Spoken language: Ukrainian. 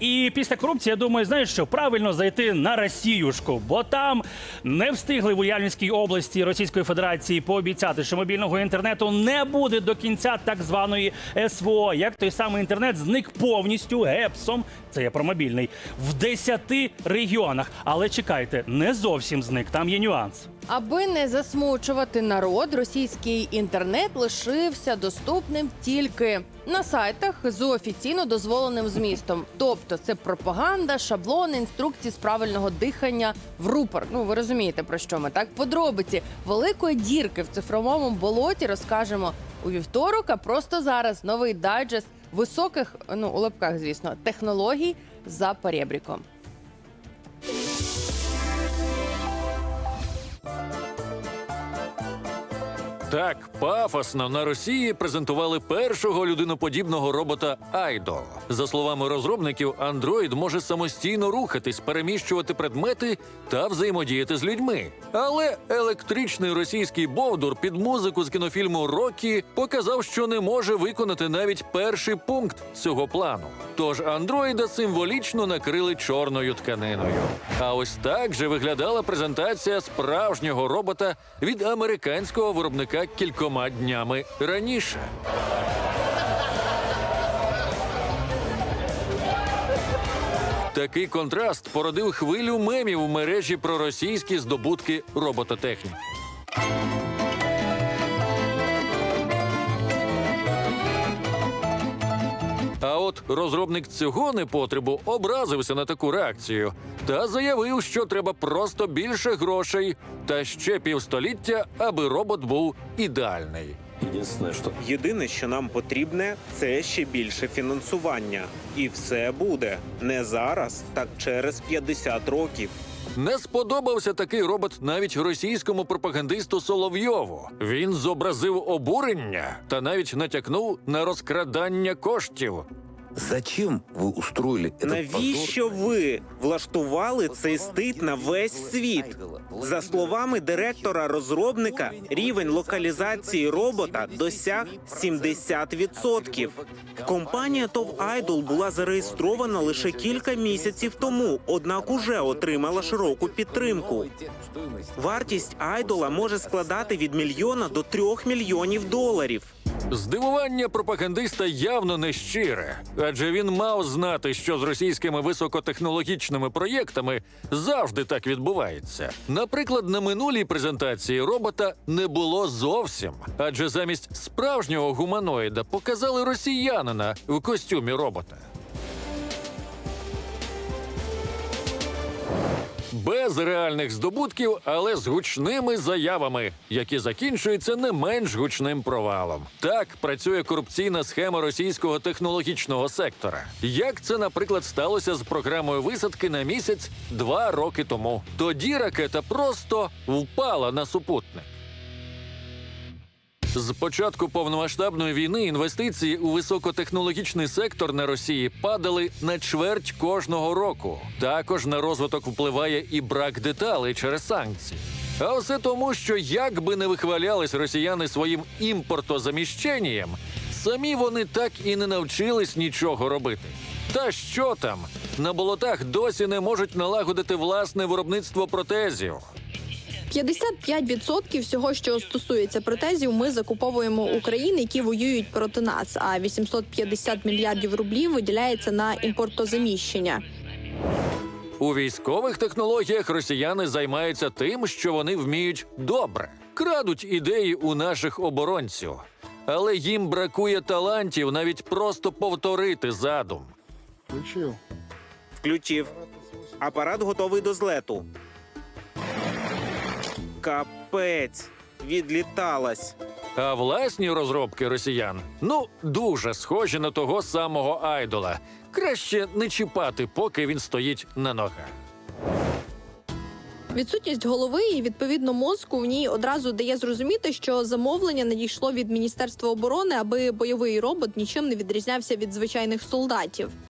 І після корупції, я думаю, знаєш що правильно зайти на Росіюшку, бо там не встигли в Ульяновській області Російської Федерації пообіцяти, що мобільного інтернету не буде до кінця так званої СВО. Як той самий інтернет зник повністю гепсом. Це я про мобільний в 10 регіонах. Але чекайте, не зовсім зник. Там є нюанс. Аби не засмучувати народ, російський інтернет лишився доступним тільки на сайтах з офіційно дозволеним змістом. Тобто це пропаганда, шаблони, інструкції з правильного дихання в рупор. Ну ви розумієте про що ми так? Подробиці великої дірки в цифровому болоті розкажемо у вівторок. А просто зараз новий дайджест високих, ну у лапках, звісно, технологій за перебріком. Так пафосно на Росії презентували першого людиноподібного робота Айдол. За словами розробників, андроїд може самостійно рухатись, переміщувати предмети та взаємодіяти з людьми. Але електричний російський бовдур під музику з кінофільму Рокі показав, що не може виконати навіть перший пункт цього плану. Тож андроїда символічно накрили чорною тканиною. А ось так же виглядала презентація справжнього робота від американського виробника кількома днями раніше. Такий контраст породив хвилю мемів в мережі про російські здобутки робототехніки. Розробник цього непотребу образився на таку реакцію та заявив, що треба просто більше грошей та ще півстоліття, аби робот був ідеальний. Единственное, что Єдине, що нам потрібне, це ще більше фінансування. І все буде не зараз, так через 50 років. Не сподобався такий робот навіть російському пропагандисту Соловйову. Він зобразив обурення та навіть натякнув на розкрадання коштів. Зачем вы устроили этот Навіщо ви влаштували цей стид на весь світ? За словами директора розробника, рівень локалізації робота досяг 70%. Компанія ТОВ Idol була зареєстрована лише кілька місяців тому, однак уже отримала широку підтримку. Вартість айдола може складати від мільйона до трьох мільйонів доларів. Здивування пропагандиста явно не щире, адже він мав знати, що з російськими високотехнологічними проєктами завжди так відбувається. Наприклад, на минулій презентації робота не було зовсім, адже замість справжнього гуманоїда показали росіянина в костюмі робота. Без реальних здобутків, але з гучними заявами, які закінчуються не менш гучним провалом. Так працює корупційна схема російського технологічного сектора. Як це, наприклад, сталося з програмою висадки на місяць два роки тому. Тоді ракета просто впала на супутник. З початку повномасштабної війни інвестиції у високотехнологічний сектор на Росії падали на чверть кожного року. Також на розвиток впливає і брак деталей через санкції. А все тому, що як би не вихвалялись росіяни своїм імпортозаміщенням, самі вони так і не навчились нічого робити. Та що там? На болотах досі не можуть налагодити власне виробництво протезів. 55% всього, що стосується протезів, ми закуповуємо у країн, які воюють проти нас. А 850 мільярдів рублів виділяється на імпортозаміщення. У військових технологіях росіяни займаються тим, що вони вміють добре, крадуть ідеї у наших оборонців, але їм бракує талантів навіть просто повторити задум. Включив. Апарат готовий до злету. Капець. Відліталась. А власні розробки росіян ну дуже схожі на того самого айдола. Краще не чіпати, поки він стоїть на ногах. Відсутність голови і відповідно мозку в ній одразу дає зрозуміти, що замовлення надійшло від міністерства оборони, аби бойовий робот нічим не відрізнявся від звичайних солдатів.